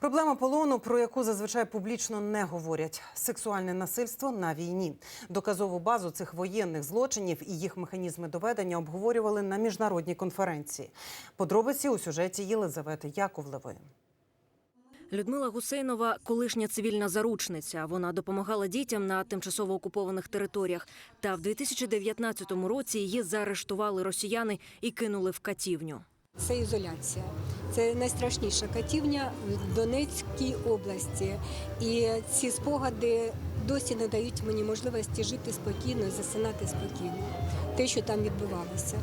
Проблема полону, про яку зазвичай публічно не говорять: сексуальне насильство на війні. Доказову базу цих воєнних злочинів і їх механізми доведення обговорювали на міжнародній конференції. Подробиці у сюжеті Єлизавети Яковлевої. Людмила Гусейнова колишня цивільна заручниця. Вона допомагала дітям на тимчасово окупованих територіях. Та в 2019 році її заарештували росіяни і кинули в катівню. Це ізоляція. Це найстрашніша катівня в Донецькій області. І ці спогади досі не дають мені можливості жити спокійно, засинати спокійно. Те, що там відбувалося.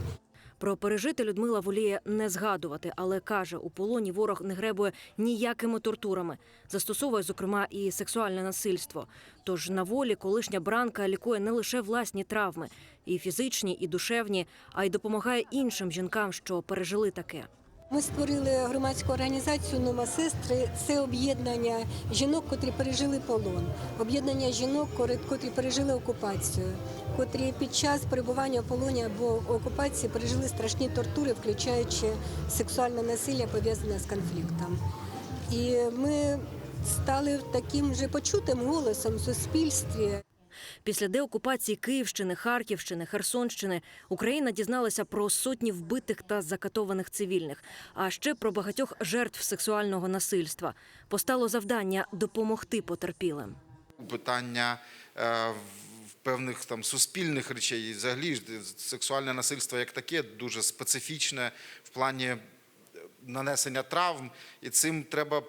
Про пережити Людмила воліє не згадувати, але каже, у полоні ворог не гребує ніякими тортурами. Застосовує, зокрема, і сексуальне насильство. Тож на волі колишня бранка лікує не лише власні травми, і фізичні, і душевні, а й допомагає іншим жінкам, що пережили таке. Ми створили громадську організацію Нова сестри. Це об'єднання жінок, котрі пережили полон, об'єднання жінок, котрі пережили окупацію, котрі під час перебування в полоні або окупації пережили страшні тортури, включаючи сексуальне насилля пов'язане з конфліктом. І ми стали таким же почутим голосом в суспільстві. Після деокупації Київщини, Харківщини, Херсонщини Україна дізналася про сотні вбитих та закатованих цивільних, а ще про багатьох жертв сексуального насильства. Постало завдання допомогти потерпілим. питання е, в- певних там суспільних речей. Взагалі сексуальне насильство як таке дуже специфічне в плані е, нанесення травм, і цим треба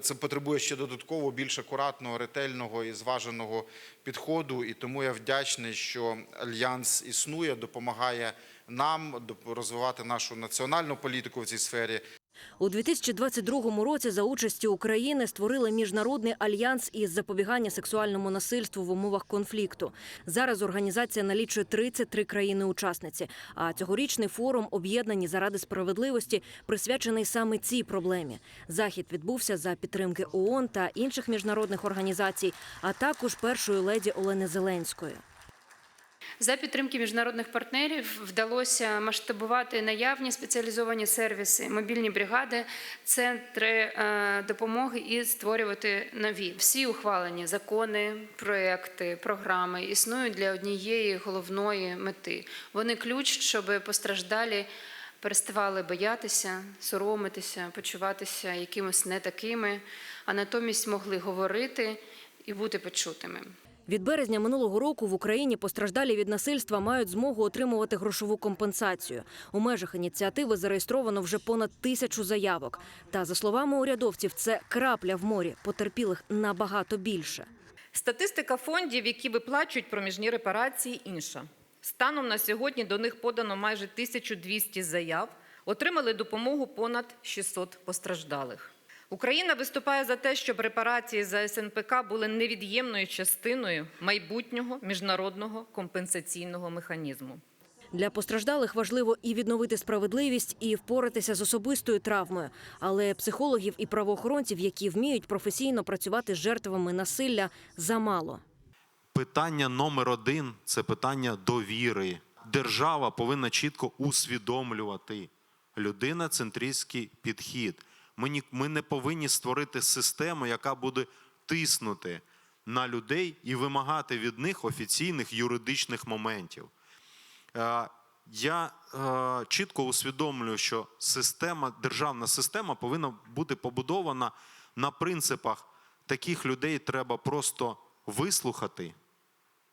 це потребує ще додатково більш акуратного, ретельного і зваженого підходу. І тому я вдячний, що альянс існує, допомагає нам розвивати нашу національну політику в цій сфері. У 2022 році за участі України створили міжнародний альянс із запобігання сексуальному насильству в умовах конфлікту. Зараз організація налічує 33 країни-учасниці. А цьогорічний форум об'єднані заради справедливості присвячений саме цій проблемі. Захід відбувся за підтримки ООН та інших міжнародних організацій, а також першої леді Олени Зеленської. За підтримки міжнародних партнерів вдалося масштабувати наявні спеціалізовані сервіси, мобільні бригади, центри е, допомоги і створювати нові. Всі ухвалені закони, проекти, програми існують для однієї головної мети. Вони ключ, щоб постраждалі переставали боятися, соромитися, почуватися якимось не такими, а натомість могли говорити і бути почутими. Від березня минулого року в Україні постраждалі від насильства мають змогу отримувати грошову компенсацію. У межах ініціативи зареєстровано вже понад тисячу заявок. Та за словами урядовців, це крапля в морі. Потерпілих набагато більше. Статистика фондів, які виплачують проміжні репарації, інша. Станом на сьогодні до них подано майже 1200 заяв, отримали допомогу понад 600 постраждалих. Україна виступає за те, щоб репарації за СНПК були невід'ємною частиною майбутнього міжнародного компенсаційного механізму. Для постраждалих важливо і відновити справедливість, і впоратися з особистою травмою. Але психологів і правоохоронців, які вміють професійно працювати з жертвами насилля, замало. Питання номер один це питання довіри. Держава повинна чітко усвідомлювати людина-центристський підхід. Ми, не повинні створити систему, яка буде тиснути на людей і вимагати від них офіційних юридичних моментів. Е, Я е, чітко усвідомлюю, що система, державна система повинна бути побудована на принципах таких людей треба просто вислухати,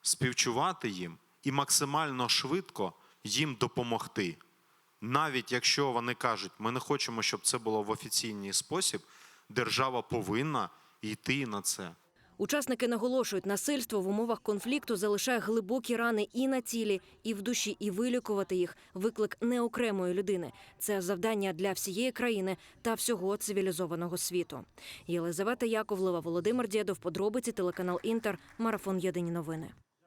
співчувати їм і максимально швидко їм допомогти. Навіть якщо вони кажуть, ми не хочемо, щоб це було в офіційний спосіб, держава повинна йти на це. Учасники наголошують, насильство в умовах конфлікту залишає глибокі рани і на тілі, і в душі, і вилікувати їх виклик не окремої людини. Це завдання для всієї країни та всього цивілізованого світу. Єлизавета Яковлева, Володимир Дєдов, подробиці телеканал Інтер, марафон Єдині новини.